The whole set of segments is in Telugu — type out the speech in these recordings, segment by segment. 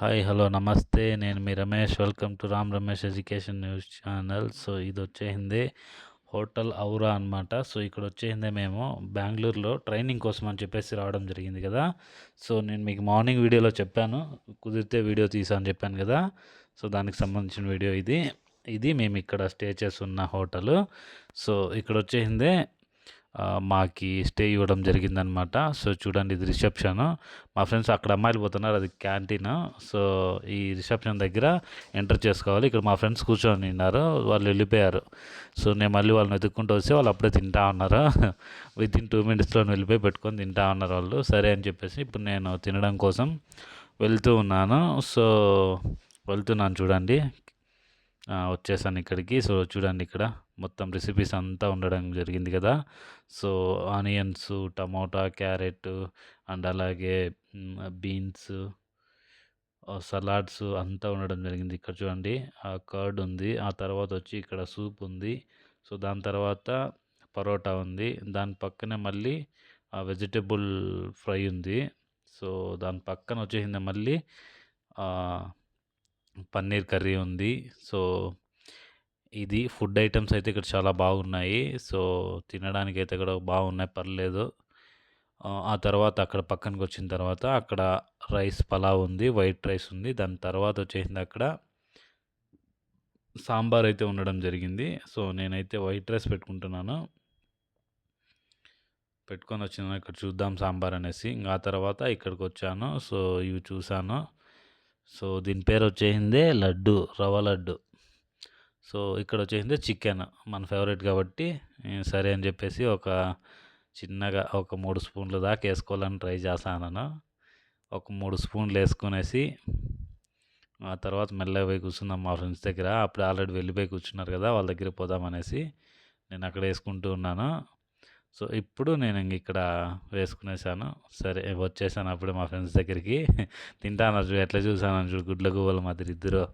హాయ్ హలో నమస్తే నేను మీ Ramesh. Welcome to Ram Ramesh education news channel so ఇది వచ్చేసింది హోటల్ ఔరా అనమాట సో ఇక్కడ వచ్చేసిందే మేము బెంగళూరులో ట్రైనింగ్ కోసం అని చెప్పేసి రావడం జరిగింది కదా. సో నేను మీకు మార్నింగ్ వీడియోలో చెప్పాను. కుదిరితే వీడియో తీసాను చెప్పాను కదా. సో దానికి సంబంధించిన వీడియో ఇది. ఇది మేము ఇక్కడ స్టే చేస్తున్న హోటల్ సో ఇక్కడ వచ్చేసిందే మాకి స్టే ఇవ్వడం జరిగిందనమాట సో చూడండి ఇది రిసెప్షన్. మా ఫ్రెండ్స్ అక్కడ అమ్మాయిలు పోతున్నారు అది క్యాంటీన్. సో ఈ రిసెప్షన్ దగ్గర ఎంటర్ చేసుకోవాలి. ఇక్కడ మా ఫ్రెండ్స్ కూర్చొని ఉన్నారు వాళ్ళు వెళ్ళిపోయారు. సో నేను మళ్ళీ వాళ్ళని వెతుక్కుంటూ వస్తే వాళ్ళు అప్పుడే తింటా ఉన్నారు. విత్ ఇన్ టూ మినిట్స్లో వెళ్ళిపోయి పెట్టుకొని తింటా ఉన్నారు వాళ్ళు. సరే అని చెప్పేసి ఇప్పుడు నేను తినడం కోసం వెళ్తూ ఉన్నాను. సో వెళ్తున్నాను చూడండి. వచ్చేసాను ఇక్కడికి. సో చూడండి ఇక్కడ మొత్తం రెసిపీస్ అంతా ఉండడం జరిగింది కదా. So onions tomato carrot and అలాగే బీన్స్ సలాడ్స్ అంతా ఉండడం జరిగింది ఇక్కడ చూడండి. ఆ కర్డ్ ఉంది. ఆ తర్వాత వచ్చి ఇక్కడ సూప్ ఉంది. సో దాని తర్వాత పరోటా ఉంది. దాని పక్కనే మళ్ళీ వెజిటేబుల్ ఫ్రై ఉంది. సో దాని పక్కన వచ్చేసింది మళ్ళీ పన్నీర్ కర్రీ ఉంది. సో ఇది ఫుడ్ ఐటమ్స్ అయితే ఇక్కడ చాలా బాగున్నాయి. సో తినడానికి అయితే ఇక్కడ బాగున్నాయి పర్లేదు. ఆ, ఆ తర్వాత అక్కడ పక్కనకి వచ్చిన తర్వాత అక్కడ రైస్ పలావ్ ఉంది వైట్ రైస్ ఉంది. దాని తర్వాత వచ్చేసింది అక్కడ సాంబార్ అయితే ఉండడం జరిగింది. సో నేనైతే వైట్ రైస్ పెట్టుకుంటున్నాను. పెట్టుకొని వచ్చిన ఇక్కడ చూద్దాం సాంబార్ అనేసి. ఇంకా ఆ తర్వాత ఇక్కడికి వచ్చాను. సో ఇవి చూసాను సో దీని పేరు వచ్చేసిందే లడ్డు రవ్వ లడ్డు. సో ఇక్కడ వచ్చేసింది చికెన్ మన ఫేవరెట్ కాబట్టి సరే అని చెప్పేసి ఒక చిన్నగా ఒక మూడు స్పూన్లు దాకా వేసుకోవాలని ట్రై చేస్తాను ఒక మూడు స్పూన్లు వేసుకునేసి ఆ తర్వాత మెల్లగా పోయి కూర్చున్నాం మా ఫ్రెండ్స్ దగ్గర. అప్పుడు ఆల్రెడీ వెళ్ళిపోయి కూర్చున్నారు కదా వాళ్ళ దగ్గర పోదామనేసి నేను అక్కడ వేసుకుంటూ ఉన్నాను. సో ఇప్పుడు నేను ఇక్కడ వేసుకునేసాను. సరే వచ్చేసాను అప్పుడు మా ఫ్రెండ్స్ దగ్గరికి. తింటాను చూడు ఎట్లా చూసాను చూడు. గుడ్ల గువ్వల మాదిరి ఇద్దరు.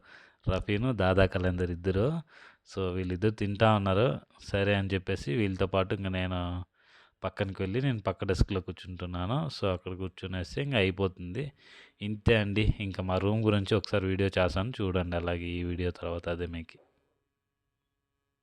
రఫీను దాదా కలందర్ ఇద్దరు. సో వీళ్ళిద్దరు తింటా ఉన్నారు. సరే అని చెప్పేసి వీళ్ళతో పాటు ఇంకా నేను పక్కనకి వెళ్ళి నేను పక్క డెస్క్లో కూర్చుంటున్నాను. సో అక్కడ కూర్చునేస్తే ఇంకా అయిపోతుంది. ఇంతే అండి. ఇంకా మా రూమ్ గురించి ఒకసారి వీడియో చేశాను. చూడండి అలాగే ఈ వీడియో తర్వాత అదే మీకు.